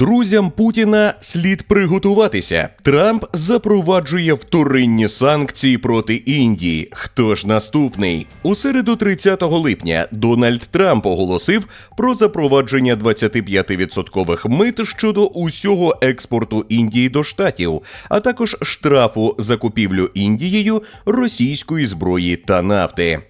Друзям Путіна слід приготуватися. Трамп запроваджує вторинні санкції проти Індії. Хто ж наступний? У середу 30 липня Дональд Трамп оголосив про запровадження 25% мит щодо усього експорту Індії до штатів, а також штрафу за купівлю Індією російської зброї та нафти.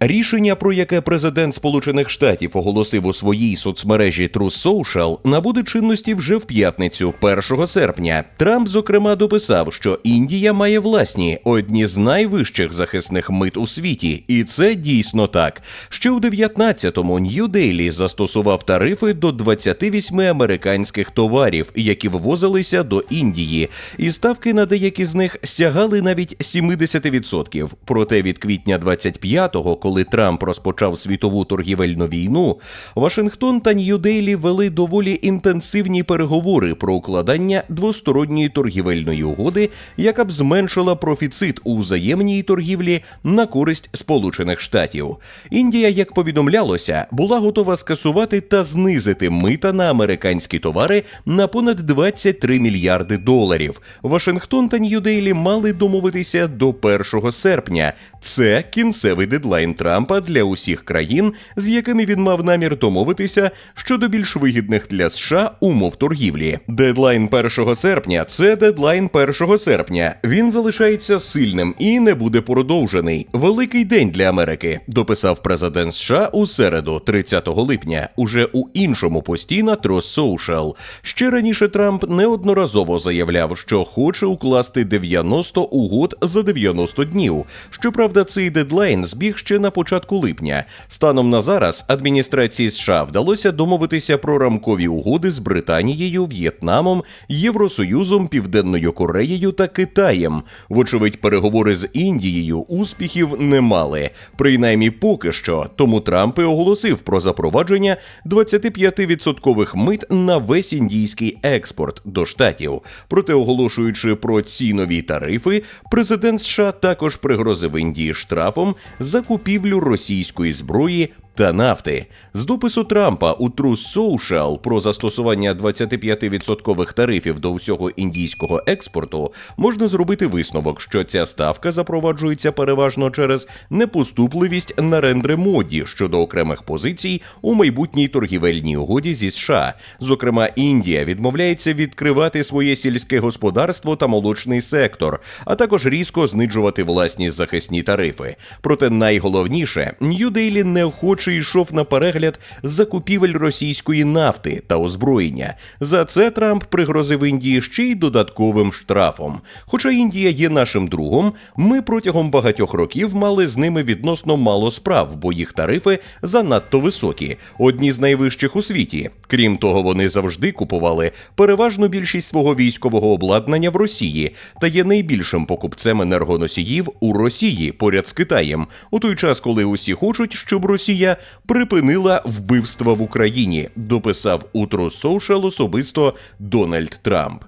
Рішення, про яке президент Сполучених Штатів оголосив у своїй соцмережі Truth Social, набуде чинності вже в п'ятницю, 1 серпня. Трамп, зокрема, дописав, що Індія має власні одні з найвищих захисних мит у світі, і це дійсно так. Ще у 19-му Нью-Дейлі застосував тарифи до 28 американських товарів, які ввозилися до Індії, і ставки на деякі з них сягали навіть 70%. Проте від квітня 25-го, коли Трамп розпочав світову торгівельну війну, Вашингтон та Нью-Дейлі вели доволі інтенсивні переговори про укладання двосторонньої торгівельної угоди, яка б зменшила профіцит у взаємній торгівлі на користь Сполучених Штатів. Індія, як повідомлялося, була готова скасувати та знизити мита на американські товари на понад 23 мільярди доларів. Вашингтон та Нью-Дейлі мали домовитися до 1 серпня. Це кінцевий дедлайн Трампа для усіх країн, з якими він мав намір домовитися щодо більш вигідних для США умов торгівлі. Дедлайн 1 серпня це дедлайн 1 серпня. Він залишається сильним і не буде продовжений. Великий день для Америки, дописав президент США у середу, 30 липня, уже у іншому пості на Trust Social. Ще раніше Трамп неодноразово заявляв, що хоче укласти 90 угод за 90 днів. Щоправда, цей дедлайн збіг ще на початку липня. Станом на зараз адміністрації США вдалося домовитися про рамкові угоди з Британією, В'єтнамом, Євросоюзом, Південною Кореєю та Китаєм. Вочевидь, переговори з Індією успіхів не мали, принаймні поки що. Тому Трамп і оголосив про запровадження 25% мит на весь індійський експорт до штатів. Проте, оголошуючи про ці нові тарифи, президент США також пригрозив Індії штрафом за купівлю російської зброї. Та нафти з допису Трампа у True Social про застосування 25% тарифів до всього індійського експорту можна зробити висновок, що ця ставка запроваджується переважно через непоступливість на рендри моді щодо окремих позицій у майбутній торгівельній угоді зі США. Зокрема, Індія відмовляється відкривати своє сільське господарство та молочний сектор, а також різко знижувати власні захисні тарифи. Проте найголовніше, Нью-Дейлі неохоче йшов на перегляд закупівель російської нафти та озброєння. За це Трамп пригрозив Індії ще й додатковим штрафом. Хоча Індія є нашим другом, ми протягом багатьох років мали з ними відносно мало справ, бо їх тарифи занадто високі, одні з найвищих у світі. Крім того, вони завжди купували переважну більшість свого військового обладнання в Росії та є найбільшим покупцем енергоносіїв у Росії поряд з Китаєм, у той час, коли усі хочуть, щоб Росія припинила вбивства в Україні, дописав у True Social особисто Дональд Трамп.